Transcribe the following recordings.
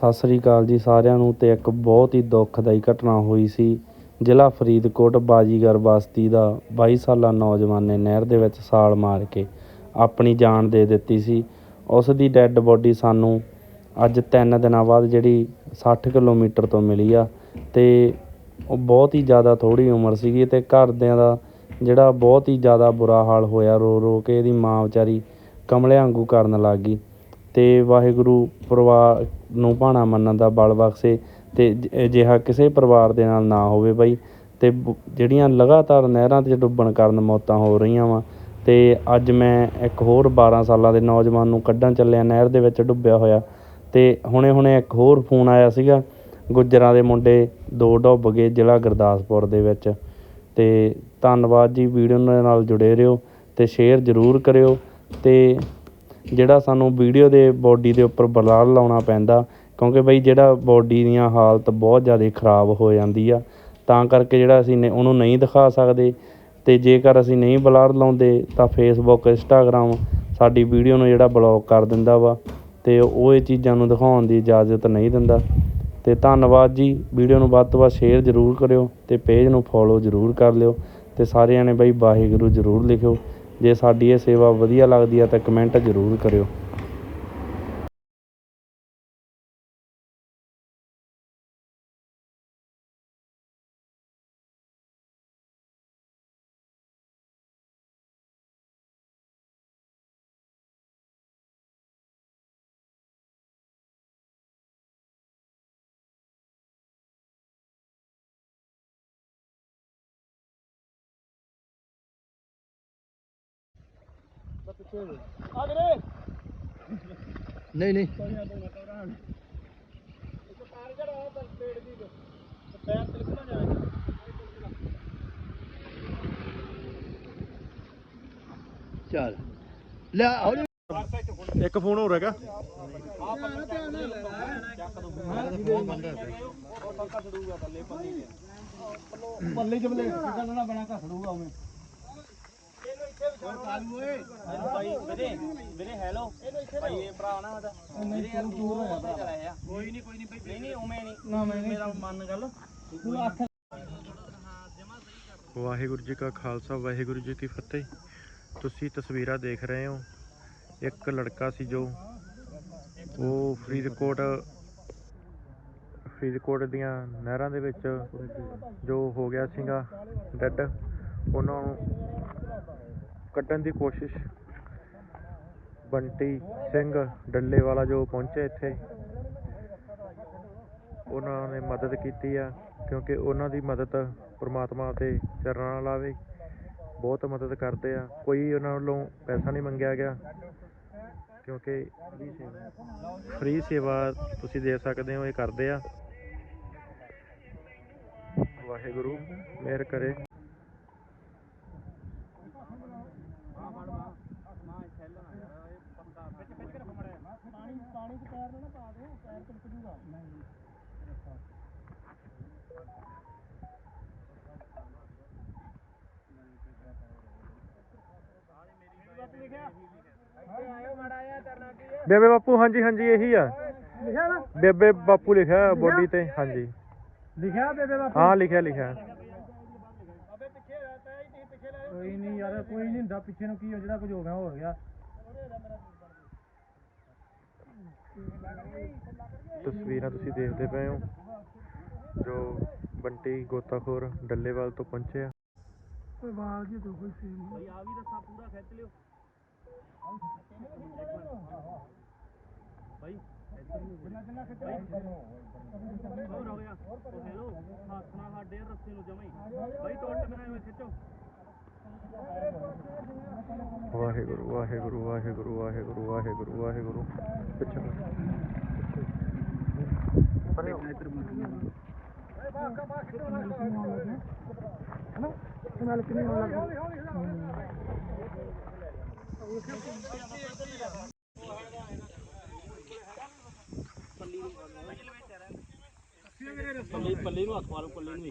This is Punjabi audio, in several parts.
ਸਤਿ ਸ੍ਰੀ ਅਕਾਲ ਜੀ ਸਾਰਿਆਂ ਨੂੰ ਤੇ ਇੱਕ ਬਹੁਤ ਹੀ ਦੁੱਖਦਾਈ ਘਟਨਾ ਹੋਈ ਸੀ। ਜ਼ਿਲ੍ਹਾ ਫਰੀਦਕੋਟ ਬਾਜੀਗਰ ਬਸਤੀ ਦਾ 22 ਸਾਲਾ ਨੌਜਵਾਨ ਨੇ ਨਹਿਰ ਦੇ ਵਿੱਚ ਛਾਲ ਮਾਰ ਕੇ ਆਪਣੀ ਜਾਨ ਦੇ ਦਿੱਤੀ ਸੀ। ਉਸ ਦੀ ਡੈੱਡ ਬੋਡੀ ਸਾਨੂੰ ਅੱਜ 3 ਦਿਨਾਂ ਬਾਅਦ ਜਿਹੜੀ 60 ਕਿਲੋਮੀਟਰ ਤੋਂ ਮਿਲੀ ਆ ਤੇ ਉਹ ਬਹੁਤ ਹੀ ਜ਼ਿਆਦਾ ਥੋੜੀ ਉਮਰ ਸੀਗੀ ਤੇ ਘਰਦਿਆਂ ਦਾ ਜਿਹੜਾ ਬਹੁਤ ਹੀ ਜ਼ਿਆਦਾ ਬੁਰਾ ਹਾਲ ਹੋਇਆ ਰੋ ਰੋ ਕੇ ਇਹਦੀ ਮਾਂ ਵਿਚਾਰੀ ਕਮਲੇ ਵਾਂਗੂ ਕਰਨ ਲੱਗ ਗਈ। ਅਤੇ ਵਾਹਿਗੁਰੂ ਪਰਿਵਾਰ ਨੂੰ ਭਾਣਾ ਮੰਨਣ ਦਾ ਬਲ ਬਖਸ਼ੇ ਅਤੇ ਜ- ਅਜਿਹਾ ਕਿਸੇ ਪਰਿਵਾਰ ਦੇ ਨਾਲ ਨਾ ਹੋਵੇ ਬਾਈ। ਅਤੇ ਬ- ਜਿਹੜੀਆਂ ਲਗਾਤਾਰ ਨਹਿਰਾਂ 'ਚ ਡੁੱਬਣ ਕਾਰਨ ਮੌਤਾਂ ਹੋ ਰਹੀਆਂ ਵਾ। ਅਤੇ ਅੱਜ ਮੈਂ ਇੱਕ ਹੋਰ 12 ਸਾਲਾਂ ਦੇ ਨੌਜਵਾਨ ਨੂੰ ਕੱਢਣ ਚੱਲਿਆ, ਨਹਿਰ ਦੇ ਵਿੱਚ ਡੁੱਬਿਆ ਹੋਇਆ। ਅਤੇ ਹੁਣੇ ਹੁਣੇ ਇੱਕ ਹੋਰ ਫੋਨ ਆਇਆ ਸੀਗਾ, ਗੁੱਜਰਾਂ ਦੇ ਮੁੰਡੇ ਦੋ ਡੁੱਬ ਗਏ ਜ਼ਿਲ੍ਹਾ ਗੁਰਦਾਸਪੁਰ ਦੇ ਵਿੱਚ। ਅਤੇ ਧੰਨਵਾਦ ਜੀ, ਵੀਡੀਓ ਦੇ ਨਾਲ ਜੁੜੇ ਰਹੋ ਅਤੇ ਸ਼ੇਅਰ ਜ਼ਰੂਰ ਕਰਿਓ ਅਤੇ ਜਿਹੜਾ ਸਾਨੂੰ ਵੀਡੀਓ ਦੇ ਬੋਡੀ ਦੇ ਉੱਪਰ ਬਲਰ ਲਾਉਣਾ ਪੈਂਦਾ, ਕਿਉਂਕਿ ਬਈ ਜਿਹੜਾ ਬੋਡੀ ਦੀਆਂ ਹਾਲਤ ਬਹੁਤ ਜ਼ਿਆਦਾ ਖਰਾਬ ਹੋ ਜਾਂਦੀ ਆ, ਤਾਂ ਕਰਕੇ ਜਿਹੜਾ ਅਸੀਂ ਨੇ ਉਹਨੂੰ ਨਹੀਂ ਦਿਖਾ ਸਕਦੇ ਅਤੇ ਜੇਕਰ ਅਸੀਂ ਨਹੀਂ ਬਲਰ ਲਾਉਂਦੇ, ਤਾਂ ਫੇਸਬੁੱਕ ਇੰਸਟਾਗ੍ਰਾਮ ਸਾਡੀ ਵੀਡੀਓ ਨੂੰ ਜਿਹੜਾ ਬਲੌਕ ਕਰ ਦਿੰਦਾ ਵਾ ਅਤੇ ਉਹ ਇਹ ਚੀਜ਼ਾਂ ਨੂੰ ਦਿਖਾਉਣ ਦੀ ਇਜਾਜ਼ਤ ਨਹੀਂ ਦਿੰਦਾ। ਅਤੇ ਧੰਨਵਾਦ ਜੀ, ਵੀਡੀਓ ਨੂੰ ਵੱਧ ਤੋਂ ਵੱਧ ਸ਼ੇਅਰ ਜ਼ਰੂਰ ਕਰਿਓ ਅਤੇ ਪੇਜ ਨੂੰ ਫੋਲੋ ਜ਼ਰੂਰ ਕਰ ਲਿਓ ਅਤੇ ਸਾਰਿਆਂ ਨੇ ਬਈ ਵਾਹਿਗੁਰੂ ਜ਼ਰੂਰ ਲਿਖਿਓ। ਜੇ ਸਾਡੀ ਇਹ ਸੇਵਾ ਵਧੀਆ ਲੱਗਦੀ ਹੈ ਤਾਂ ਕਮੈਂਟ ਜ਼ਰੂਰ ਕਰਿਓ। ਨਹੀਂ ਨਹੀਂ। ਚੱਲ। ਲੈ ਹੌਲੀ ਇੱਕ ਫੋਨ ਹੋਰ ਹੈਗਾ। ਪੱਲੇ ਜਬਲੇ ਚੱਲਣਾ ਬਣਾ ਘਸੜੂਗਾ ਉਹਨੇ ਭਾਈ ਵੀਰੇ ਵੀਰੇ ਹੈਲੋ। ਭਾਈ ਇਹ ਭਰਾ ਨਾ ਸਾਡਾ ਵੀਰੇ ਯਾਰ ਦੂਰ ਹੋਇਆ ਭਰਾ। ਕੋਈ ਨਹੀਂ ਕੋਈ ਨਹੀਂ ਨਹੀਂ ਨਹੀਂ ਉਵੇਂ ਨਹੀਂ। ਨਾ ਮੈਂ ਨਹੀਂ। ਮੇਰਾ ਮੰਨ ਗੱਲ। ਤੂੰ ਅੱਖ ਵਾਹਿਗੁਰੂ ਜੀ ਕਾ ਖਾਲਸਾ ਵਾਹਿਗੁਰੂ ਜੀ ਕੀ ਫਤਿਹ। ਤੁਸੀਂ ਤਸਵੀਰਾਂ ਦੇਖ ਰਹੇ ਹੋ। ਇੱਕ ਲੜਕਾ ਸੀ ਜੋ ਉਹ ਫਰੀਦਕੋਟ ਫਰੀਦਕੋਟ ਦੀਆਂ ਨਹਿਰਾਂ ਦੇ ਵਿੱਚ ਜੋ ਹੋ ਗਿਆ ਸੀਗਾ ਡੈੱਡ। ਉਹਨਾਂ ਨੂੰ ਕੱਢਣ ਦੀ ਕੋਸ਼ਿਸ਼। ਬੰਟੀ ਸਿੰਘ ਡੱਲੇ ਵਾਲਾ ਜੋ ਪਹੁੰਚੇ ਇੱਥੇ, ਉਹਨਾਂ ਨੇ ਮਦਦ ਕੀਤੀ ਆ, ਕਿਉਂਕਿ ਉਹਨਾਂ ਦੀ ਮਦਦ ਪ੍ਰਮਾਤਮਾ ਦੇ ਚਰਨਾਂ ਨਾਲ ਆਵੇ। ਬਹੁਤ ਮਦਦ ਕਰਦੇ ਆ। ਕੋਈ ਉਹਨਾਂ ਵੱਲੋਂ ਪੈਸਾ ਨਹੀਂ ਮੰਗਿਆ ਗਿਆ, ਕਿਉਂਕਿ ਫ੍ਰੀ ਸੇਵਾ ਤੁਸੀਂ ਦੇ ਸਕਦੇ ਹੋ, ਇਹ ਕਰਦੇ ਆ। ਵਾਹਿਗੁਰੂ, ਮਿਹਰ ਕਰੇ। ਬੇਬੇ ਬਾਪੂ ਹਾਂਜੀ ਹਾਂਜੀ ਇਹੀ ਆ। ਲਿਖਿਆ ਨਾ? ਬੇਬੇ ਬਾਪੂ ਲਿਖਿਆ ਬੋਡੀ ਤੇ ਹਾਂਜੀ। ਲਿਖਿਆ ਬੇਬੇ ਬਾਪੂ? ਹਾਂ ਲਿਖਿਆ ਲਿਖਿਆ। ਕੋਈ ਨਹੀਂ ਯਾਰ ਕੋਈ ਨਹੀਂ ਹੁੰਦਾ ਪਿੱਛੇ ਨੂੰ ਕੀ ਹੋ ਜਿਹੜਾ ਕੁਝ ਹੋ ਗਿਆ ਹੋ ਗਿਆ। ਤਸਵੀਰਾਂ ਤੁਸੀਂ ਦੇਖਦੇ ਪਏ ਹੋ ਜੋ ਬੰਟੀ ਗੋਤਾਖੋਰ ਡੱਲੇਵਾਲ ਤੋਂ ਪਹੁੰਚੇ ਆ। ਕੋਈ ਬਾਲ ਜੀ ਤੋਂ ਕੋਈ ਸੀਨ ਭਾਈ ਆ ਵੀ ਦੱਸਾਂ ਪੂਰਾ ਖਿੱਚ ਲਿਓ। ਭਾਈ ਇੱਧਰ ਨੂੰ ਕਿੰਨਾ ਕਿੰਨਾ ਖਿੱਚ ਹੋਰ ਹੋ ਗਿਆ। ਉਹ ਹੈਲੋ ਹੱਥ ਨਾਲ ਸਾਡੇ ਰੱਸੇ ਨੂੰ ਜਮਾਈ ਭਾਈ ਟੁੱਟ ਖਿੱਚੋ। ਵਾਹਿਗੁਰੂ ਵਾਹਿਗੁਰੂ ਵਾਹਿਗੁਰੂ ਵਾਹਿਗੁਰੂ ਵਾਹਿਗੁਰੂ ਵਾਹਿਗੁਰੂ। ਪਿੱਛੇ ਨਾਲ ਕਿੰਨੇ ਨਾਲ ਪੱਲੀ ਪੱਲੀ ਨੂੰ ਹੱਥ ਮਾਰੋ ਪੱਲੀ ਨੂੰ ਵੀ।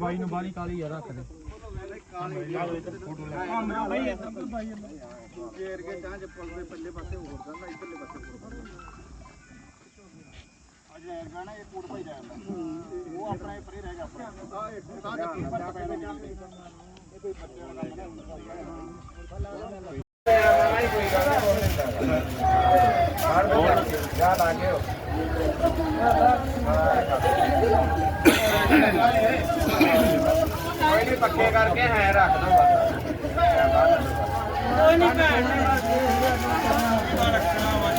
ਬਾਈ ਨੂੰ ਬਾਲੀ ਕਾਲੀ ਯਾਰ ਰੱਖ ਦੇ। ਬਾਈ ਇੱਧਰ ਬਾਈ ਹੋਰ ਪੱਕੇ ਕਰਕੇ ਹੈ ਰੱਖ ਦੋ ਕੋਈ ਨਹੀਂ ਭੈਣ ਰੱਖਣਾ ਵਾ।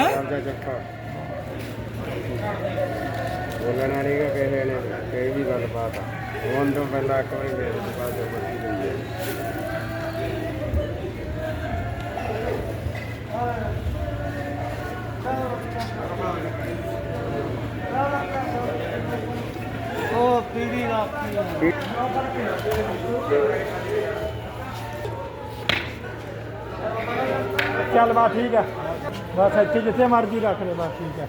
ਆਪਦਾ ਜੱਫਾ ਬੋਲਣ ਵਾਲੀ ਕਾ ਕਿਸੇ ਨੇ ਕਹੀ ਵੀ ਗੱਲਬਾਤ ਆ ਹੁਣ ਤੋਂ ਪਹਿਲਾਂ ਇੱਕ ਵਾਰੀ ਮੇਰੇ ਤੋਂ ਬਾਅਦ ਜੋ ਮਰਜ਼ੀ ਲਈ ਹੈ ਉਹ ਪੀੜੀ ਰੱਖੀ ਚੱਲ ਬਾ ਠੀਕ ਹੈ। ਬਸ ਇੱਥੇ ਜਿੱਥੇ ਮਰਜ਼ੀ ਰੱਖ ਲੈ ਬਸ ਠੀਕ ਹੈ।